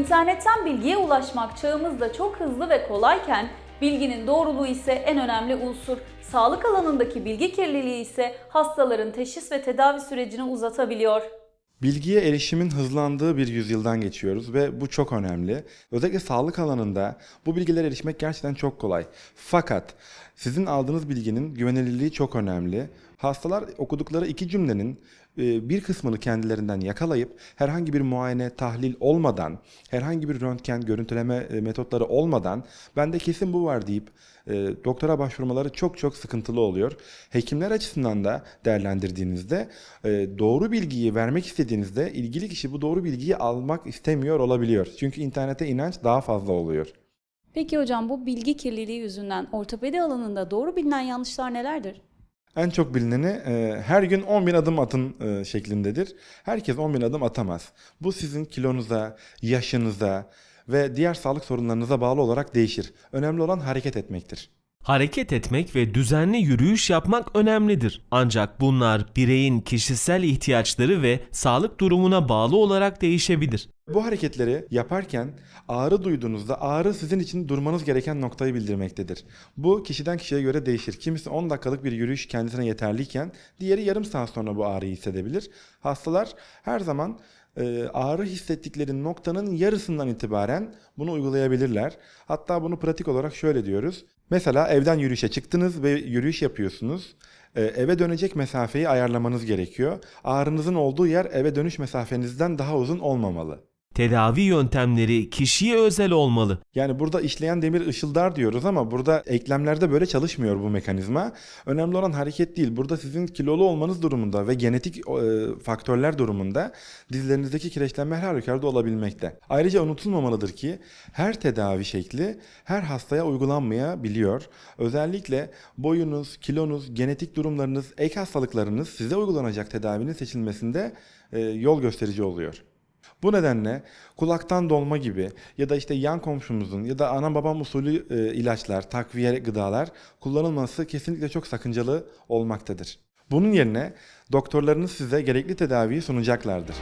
İnternetten bilgiye ulaşmak çağımızda çok hızlı ve kolayken bilginin doğruluğu ise en önemli unsur. Sağlık alanındaki bilgi kirliliği ise hastaların teşhis ve tedavi sürecini uzatabiliyor. Bilgiye erişimin hızlandığı bir yüzyıldan geçiyoruz ve bu çok önemli. Özellikle sağlık alanında bu bilgilere erişmek gerçekten çok kolay. Fakat sizin aldığınız bilginin güvenilirliği çok önemli. Hastalar okudukları iki cümlenin bir kısmını kendilerinden yakalayıp herhangi bir muayene, tahlil olmadan, herhangi bir röntgen, görüntüleme e, metotları olmadan bende kesin bu var deyip e, doktora başvurmaları çok çok sıkıntılı oluyor. Hekimler açısından da değerlendirdiğinizde e, doğru bilgiyi vermek istediğinizde ilgili kişi bu doğru bilgiyi almak istemiyor olabiliyor. Çünkü internete inanç daha fazla oluyor. Peki hocam bu bilgi kirliliği yüzünden ortopedi alanında doğru bilinen yanlışlar nelerdir? En çok bilineni e, her gün 10 bin adım atın e, şeklindedir. Herkes 10 bin adım atamaz. Bu sizin kilonuza, yaşınıza ve diğer sağlık sorunlarınıza bağlı olarak değişir. Önemli olan hareket etmektir. Hareket etmek ve düzenli yürüyüş yapmak önemlidir. Ancak bunlar bireyin kişisel ihtiyaçları ve sağlık durumuna bağlı olarak değişebilir. Bu hareketleri yaparken ağrı duyduğunuzda ağrı sizin için durmanız gereken noktayı bildirmektedir. Bu kişiden kişiye göre değişir. Kimisi 10 dakikalık bir yürüyüş kendisine yeterliyken diğeri yarım saat sonra bu ağrıyı hissedebilir. Hastalar her zaman e, ağrı hissettikleri noktanın yarısından itibaren bunu uygulayabilirler. Hatta bunu pratik olarak şöyle diyoruz. Mesela evden yürüyüşe çıktınız ve yürüyüş yapıyorsunuz. E, eve dönecek mesafeyi ayarlamanız gerekiyor. Ağrınızın olduğu yer eve dönüş mesafenizden daha uzun olmamalı. Tedavi yöntemleri kişiye özel olmalı. Yani burada işleyen demir ışıldar diyoruz ama burada eklemlerde böyle çalışmıyor bu mekanizma. Önemli olan hareket değil. Burada sizin kilolu olmanız durumunda ve genetik e, faktörler durumunda dizlerinizdeki kireçlenme her halükarda olabilmekte. Ayrıca unutulmamalıdır ki her tedavi şekli her hastaya uygulanmayabiliyor. Özellikle boyunuz, kilonuz, genetik durumlarınız, ek hastalıklarınız size uygulanacak tedavinin seçilmesinde e, yol gösterici oluyor. Bu nedenle kulaktan dolma gibi ya da işte yan komşumuzun ya da ana babam usulü e, ilaçlar, takviye gıdalar kullanılması kesinlikle çok sakıncalı olmaktadır. Bunun yerine doktorlarınız size gerekli tedaviyi sunacaklardır.